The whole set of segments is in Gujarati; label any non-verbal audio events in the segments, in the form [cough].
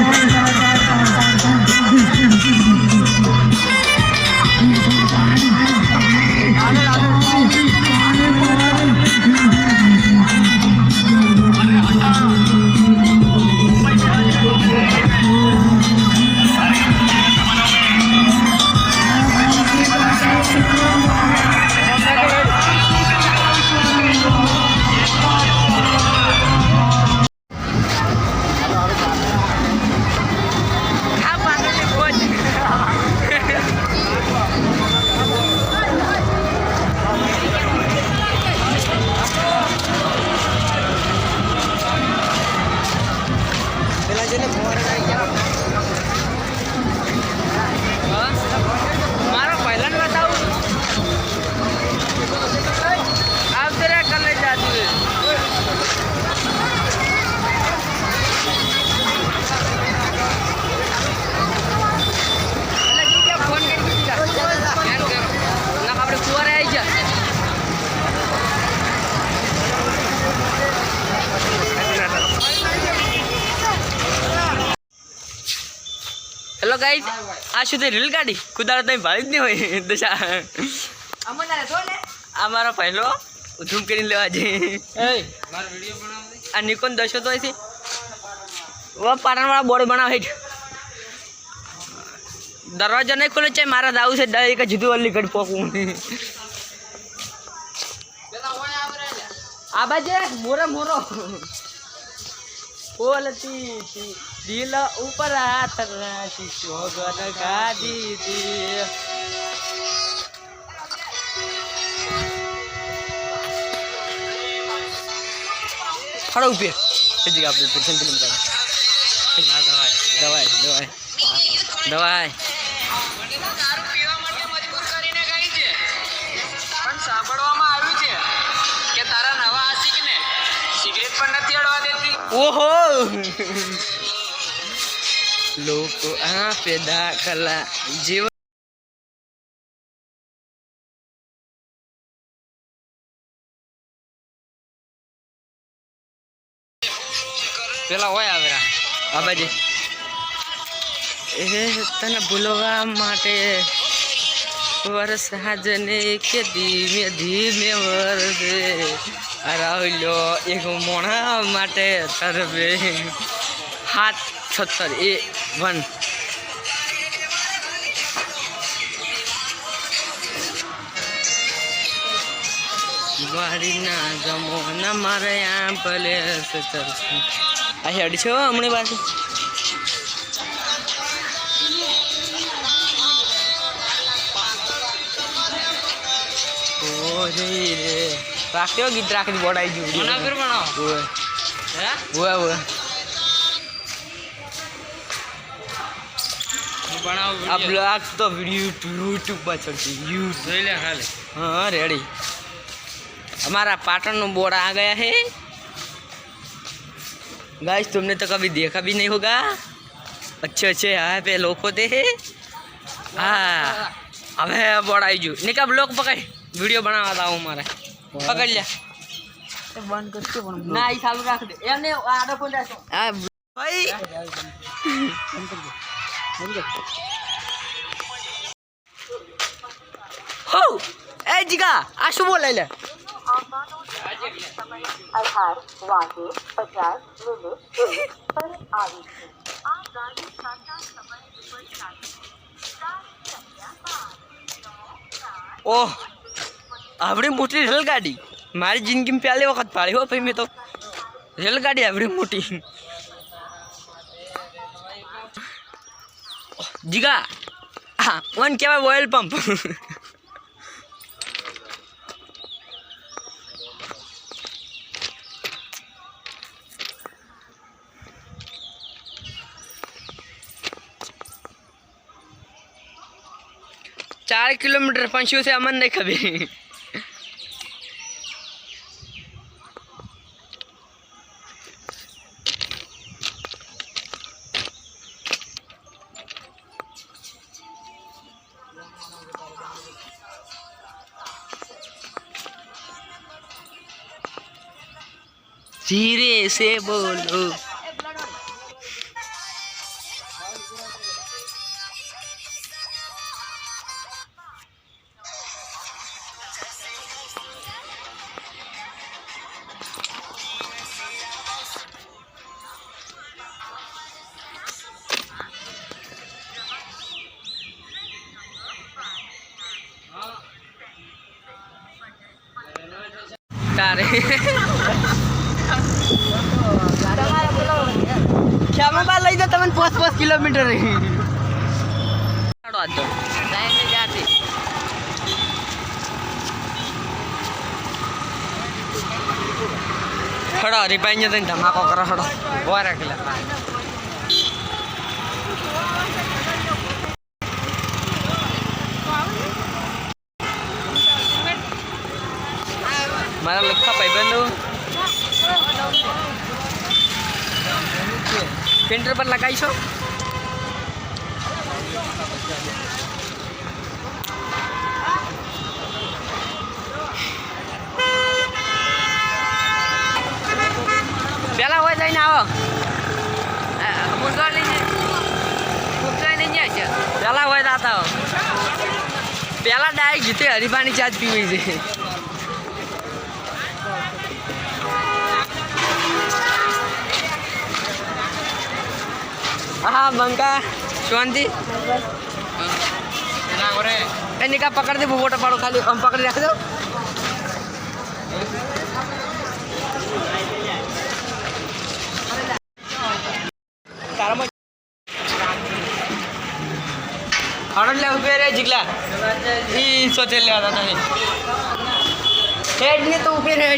આ પેલા હેલો ગાઈસ આ શું તે રેલ ગાડી તો તમે ભાળી જ નહીં હોય. દશા આ મારો પહેલો ઝૂમ કરીને લેવા જઈએ. આ નિકોન દશો તો છે. ઓ પાટણવાળા બોર્ડ બનાવે છે. દરવાજો નહીં ખુલે છે મારા દાવું છે ડાયરેક્ટ જુદું અલ્લી કડ પોકું. આ બાજુ મોરો મોરો. હતી દિલ ઉપર હાથ રાખી શોગન ગાદી દી ફળો ઉપે એ જગ્યા આપણે પેશન ફિલ્મ દવાઈ દવાઈ દવાઈ પણ સાંભળવામાં આવ્યું છે કે તારા નવા આશિકને સિગરેટ પણ નથી અડવા દેતી. ઓહો! લોકો આ પેદા કલા જીવન પેલા હોય આવેરા આ બાજુ એ તને ભૂલવા માટે વરસ હાજને કે ધીમે ધીમે વરસે. રાહુલ્યો એક મોણા માટે તરબે હાથ છત્તર એ વન. વાડીના ગમો ના મારે આ ભલે સતર આ હેડ છો હમણાં પાસે. ઓરી રે રાખ્યો ગીત રાખી બોડાઈ ગયું. ઓય ઓય. બનાવું આ બ્લોગ તો વિડીયો યુટ્યુબ પર ચડશે યુટ્યુબ જોઈ લે ખાલી हाँ रेडी हमारा पाटन में बोर्ड आ गया है गाइस तुमने तो कभी देखा भी नहीं होगा अच्छे अच्छे यहाँ पे लोग होते हैं हाँ अब है बोर्ड आई जू निका ब्लॉग पकड़ वीडियो बना था हूँ हमारा पकड़ लिया બંધ કરશે પણ ના એ ચાલુ રાખ હો એ જીગા, આ શું બોલે લે? ઓહ, આવડી મોટી રેલગાડી. મારી જિંદગીમાં પહેલી વખત પાડી હો ભાઈ મેં તો. રેલગાડી આવડી મોટી. જીગા હા વન કહેવાય ઓઇલ પંપ ચાર કિલોમીટર પણ શું છે અમને નહીં ખબર ધીરે સે બોલો તારે ક્ષમા લઈ જાઓ, તમને પાંચ પાંચ કિલોમીટર હડો હરીભાઈ ને ધમાકો કરો હડો વાર કિલા. પર લગાવીશો. પેલા હોય જઈને આવો. મુંગા લઈને મુંગા લઈને છે. પેલા હોય દાતા પેલા ડાયરેક્ટ જીતે, હરીફાની ચા જ પીવી છે. હા બંકા. શાંતિ એની કા પકડ દે ફોટો પાડો ખાલી. આમ પકડી રાખજો. દો તારામાં હડો લે ઉભે રે જીગલા. ઈ સોચે લેવા હતા હેડ ને તો ઊભી રે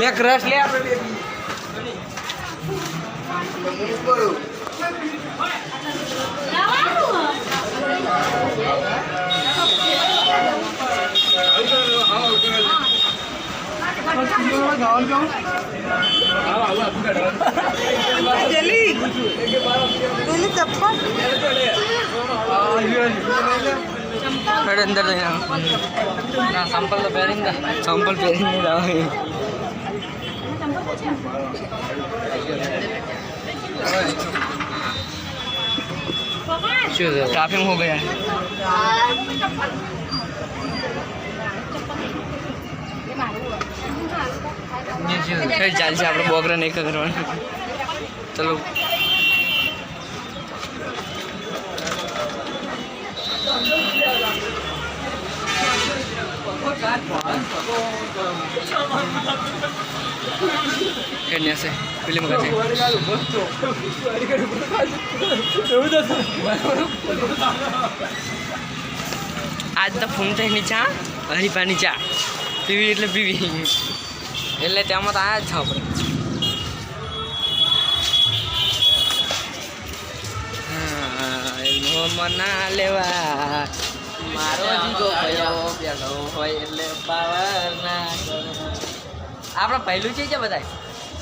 લે રસ લે આપણે હેડ અંદર લઈને આવો. સંપલ તો પહેરીને સંપલ પહેરીને જ આવે. ट्रैफिक हो गया फिर चाल से आप बोकरा नहीं करवा चलो Thank you. હશે પેલી મગજ આજ તો ફોન થઈ ચા પાણી ચા પીવી એટલે પીવી એટલે તેમાં તો આયા જ છો આપણે મના લેવા મારો જીગો ભયો પેલો હોય એટલે પાવર ના કરો. આપણે પહેલું છે કે બધા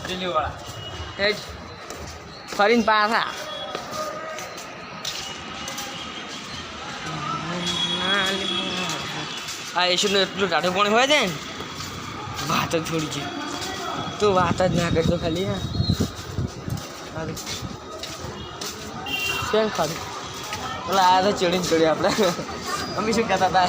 દિલ્હીવાળા એ જ ફરીને પાછા આ ઈશુનું એટલું ટાઢું પાણી હોય છે ને વાત જ થોડી છે તું વાત જ ના કરતો ખાલી હા કેમ ખાધું પેલા આ તો ચડીને ચડ્યું આપણે અમે શું કહેતા હતા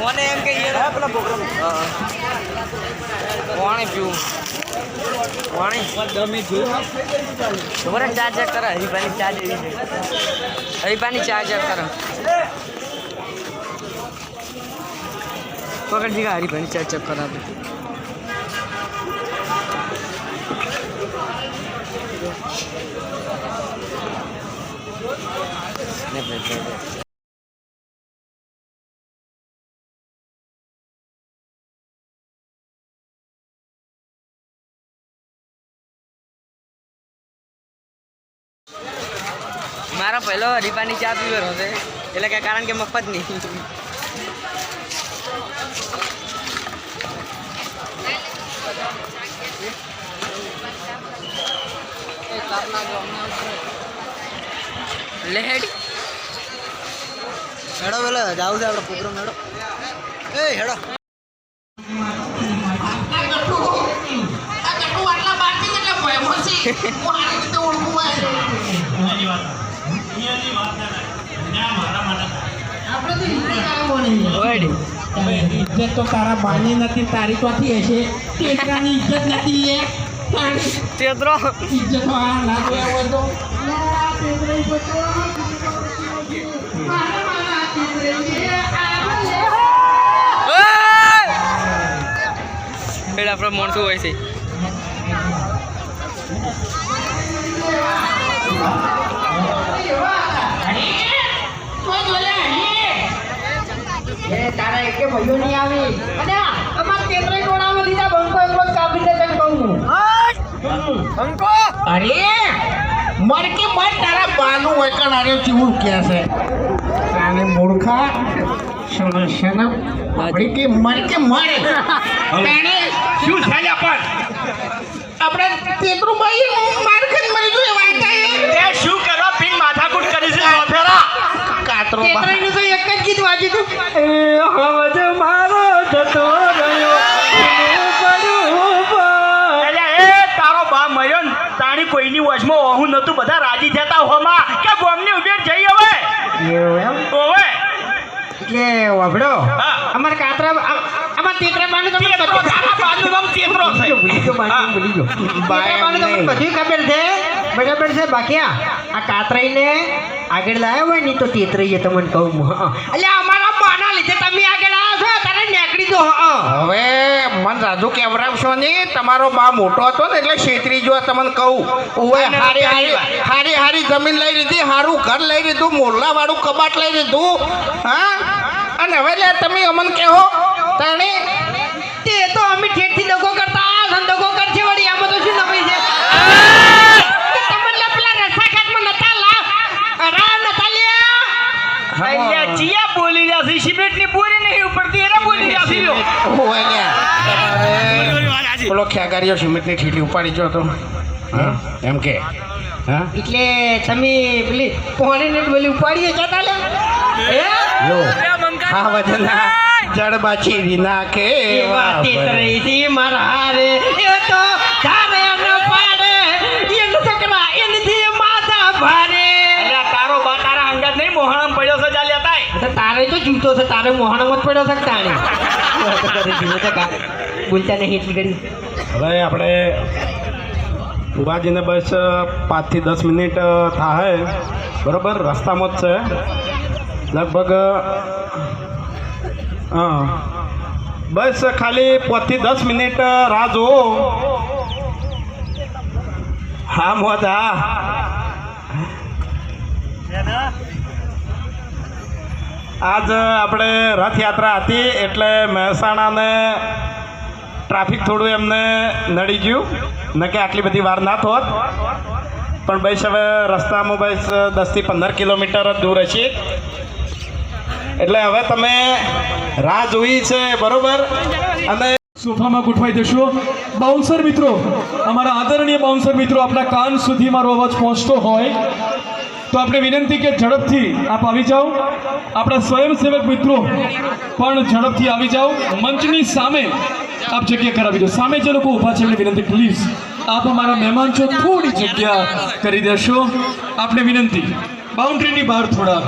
કોને એમ કે યાર પેલા પ્રોગ્રામ. પાણી પીવું પાણી દમે જો તમારે ચા ચેક કરે હરીફાની ચા જેવી છે. હરીફાની ચા ચેક કરે. પકડ દીકા હરીફાની ચા ચેક કરાવે ને ભાઈ મારો પહેલો હરીફાની ચા પીવાનો છે. એટલે કે કારણ કે મફત નહીં લે હેડ. હેડો પેલા જાવું છે આપણે પ્રોગ્રામ હેડો. એ હેડો. ઓડ ઇજ્જત તો તારા બાની નથી તારી ત્યાંથી હશે? ટેકરાની ઇજ્જત નથી લે તારી તેતરો ઇજ્જત વાળા ના જોયા હોય તો. આપણો માણસો હોય છે. તારા એકે ભાઈઓ નહીં આવી. અને અમાર કેન્દ્ર ગોળામાં દીધા બંકો એકલો કાપીને તને કહું હું. અંકો અરે મર કે મર તારા બાનું હોય કણ ચીવું કે છે. તારે મૂર્ખા શણ શણ કે મર કે મર. તાણે શું થાય પણ આપણે તેતરું ભાઈ માર મરી ગયો વાત તે શું કરવા પીન માથાકૂટ કરી છે કાતરો તો ગીત વાગ્યું હતું હવજ મારો જતો રહ્યો. તારો બા મર્યો ને તાણી કોઈની વચમાં ઓહું નતું બધા રાજી જતા હોમાં. કે ગોમની ઉભેર જઈ હવે? ઓવે. એટલે વાભડો અમાર કાતરા અમાર તેતરા બાનું તમને બધું બાનું નામ તેતરો છે. ભૂલી ગયો બાનું ભૂલી ગયો. બાનું તમને બધું ખબર છે. બરાબર છે બાકિયા. આ કાતરાઈને આગળ લાવ્યા હોય ને તો તેતરાઈએ તમને કહું. એટલે અમારા બાના લીધે તમે આગળ આવ્યા છો તારે નીકળી દો હવે મન રાજુ કેવરાવશો ને તમારો બા મોટો હતો ને એટલે છેતરી જો તમને કહું. ઓવે હારી હારી. હારી હારી જમીન લઈ લીધી હારું ઘર લઈ લીધું મોરલા વાળું કબાટ લઈ લીધું હા. અને હવે લે તમે અમન કહો તણે તે તો અમે ઠેઠથી દગો કરતા આ દગો કરશે વળી આમાં તો શું નવાઈ છે તમને લે પેલા રસ્તા ખાટમાં નતા લાવ અરા નતા લ્યા એટલે ચિયા બોલી રહ્યા છે સિમેન્ટની બોરી નહીં ઉપરથી એને બોલી રહ્યા છે લ્યો. ઓય લ્યા પેલો ખ્યાગારીઓ સિમેન્ટની ઠીઠી ઉપાડી જો તો. હા? એમ કે? હા? એટલે તમે પેલી પોણીને પેલી ઉપાડીએ જતા લે લો. હા વજના જડબાચી વિના કે વાતી તરીથી મારા રે એ તો ધારે ન પાડે. એન સકરા એનથી માથા ભારે. તારો બા તારા અંગાત નહીં મોહણમ પડ્યો છે જા લેતાય તો તારે તો જૂતો છે તારે મોહણમ જ પડ્યો છે તારે તાણે. [laughs] બોલતા નહીં એટલી ઘડી. હવે આપણે ઉભાજીને બસ પાંચથી દસ મિનિટ થાય બરાબર? રસ્તામાં જ છે. લગભગ હા બસ ખાલી પાંચથી દસ મિનિટ રાહ જુઓ. હા મોત હા આજ આપણે રથયાત્રા હતી એટલે મહેસાણાને ટ્રાફિક થોડું એમને નડી ગયું. ન કે આટલી બધી વાર ના થોત. પણ ભાઈ હવે રસ્તામાં ભાઈ દસથી પંદર કિલોમીટર જ દૂર હશે. એટલે હવે તમે રાહ જોઈ છે, બરોબર? અને સોફામાં ગોઠવાઈ દેશો બાઉન્સર મિત્રો, અમારા આદરણીય બાઉન્સર મિત્રો આપણા કાન સુધી મારો અવાજ પહોંચતો હોય. તો આપણે વિનંતી કે ઝડપથી આપ આવી જાઓ. આપણા સ્વયંસેવક મિત્રો પણ ઝડપથી આવી જાઓ. મંચની સામે આપ જગ્યા કરાવી દો. સામે જે લોકો ઊભા છે એમને વિનંતી પ્લીઝ આપ અમારા મહેમાન છો, થોડી જગ્યા કરી દેશો. આપને વિનંતી બાઉન્ડ્રીની બહાર થોડા